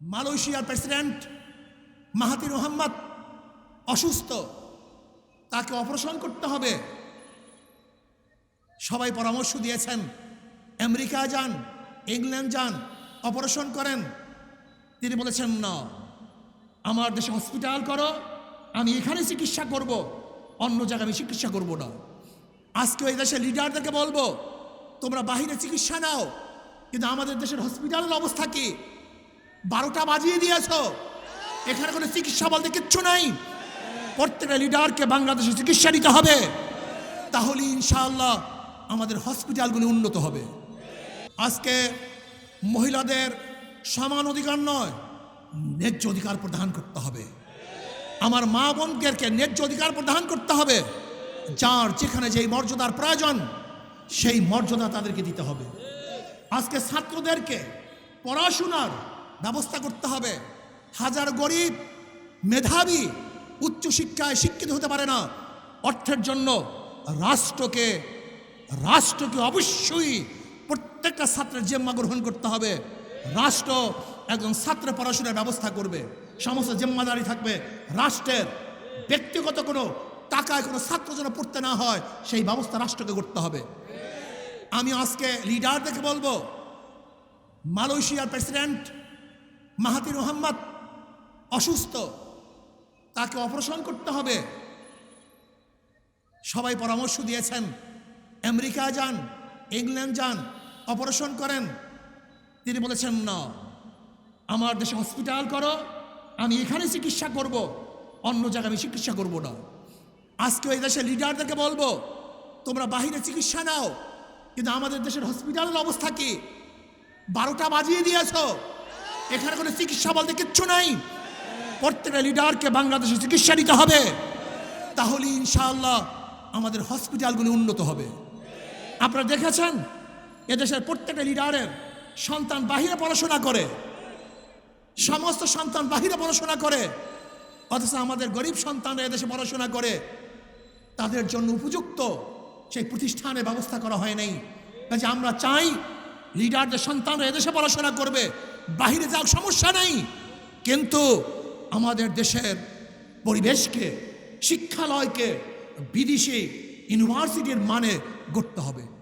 মালয়েশিয়ার president Mahathir Mohammad অসুস্থ। তাকে অপারেশন করতে হবে। সবাই পরামর্শ দিয়েছেন আমেরিকা যান, ইংল্যান্ড যান, অপারেশন করেন। তিনি বলেছেন, না, আমার দেশে হসপিটাল করো, আমি এখানে চিকিৎসা করব, অন্য জায়গায় আমি চিকিৎসা করব না। আজকে ওই দেশের লিডারদেরকে বলব, তোমরা বাহিরে চিকিৎসা নাও, কিন্তু আমাদের দেশের হসপিটালের অবস্থা কি? বারোটা বাজিয়ে দিয়েছ। এখানে কোনো চিকিৎসা বলতে কিচ্ছু নাই। প্রত্যেকটা লিডারকে বাংলাদেশে চিকিৎসা নিতে হবে। তাহলে ইনশাআল্লাহ আমাদের হসপিটালগুলি উন্নত হবে। আজকে মহিলাদের সমান অধিকার নয়, ন্যায্য অধিকার প্রদান করতে হবে। আমার মা বোনদেরকে ন্যায্য অধিকার প্রদান করতে হবে। যার যেখানে যেই মর্যাদার প্রয়োজন, সেই মর্যাদা তাদেরকে দিতে হবে। আজকে ছাত্রদেরকে পড়াশোনার ব্যবস্থা করতে হবে। হাজার গরিব, মেধাবী উচ্চশিক্ষায় শিক্ষিত হতে পারে না। অর্থের জন্য রাষ্ট্রকে রাষ্ট্রকে অবশ্যই প্রত্যেকটা ছাত্রের জেম্মা গ্রহণ করতে হবে। রাষ্ট্র একজন ছাত্র পড়াশোনার ব্যবস্থা করবে। সমস্ত জিম্মাদারি থাকবে। রাষ্ট্রের ব্যক্তিগত কোনো টাকায় কোনো ছাত্র যেন পড়তে না হয়, সেই ব্যবস্থা রাষ্ট্রকে করতে হবে। আমি আজকে লিডারদেরকে বলব, মালয়েশিয়ার প্রেসিডেন্ট মাহাতির মোহাম্মদ অসুস্থ, তাকে অপারেশন করতে হবে। সবাই পরামর্শ দিয়েছেন, আমেরিকা যান, ইংল্যান্ড যান, অপারেশন করেন। তিনি বলেছেন, না, আমার দেশে হসপিটাল করো, আমি এখানে চিকিৎসা করব, অন্য জায়গায় আমি চিকিৎসা করব না। আজকে ওই দেশের লিডারদেরকে বলব, তোমরা বাহিরে চিকিৎসা নাও, কিন্তু আমাদের দেশের হসপিটালের অবস্থা কি? বারোটা বাজিয়ে দিয়েছ এখানে কোনো চিকিৎসা বলতে কিচ্ছু নাই। প্রত্যেকটা লিডারকে বাংলাদেশে চিকিৎসা নিতে হবে। তাহলে ইনশাআল্লাহ আমাদের হসপিটালগুলি উন্নত হবে। আপনারা দেখেছেন? এদেশের প্রত্যেকটা লিডারের সন্তান বাহিরে পড়াশোনা করে। সমস্ত সন্তান বাহিরে পড়াশোনা করে। অথচ আমাদের গরিব সন্তানরা এদেশে পড়াশোনা করে। তাদের জন্য উপযুক্ত সেই প্রতিষ্ঠানের ব্যবস্থা করা হয় নাই। আমরা চাই লিডারদের সন্তানরা এদেশে পড়াশোনা করবে। বাহিরে যাও সমস্যা নাই। কিন্তু আমাদের দেশের পরিবেশকে শিক্ষালয়কে বিদেশি ইউনিভার্সিটির মানে গড়তে হবে।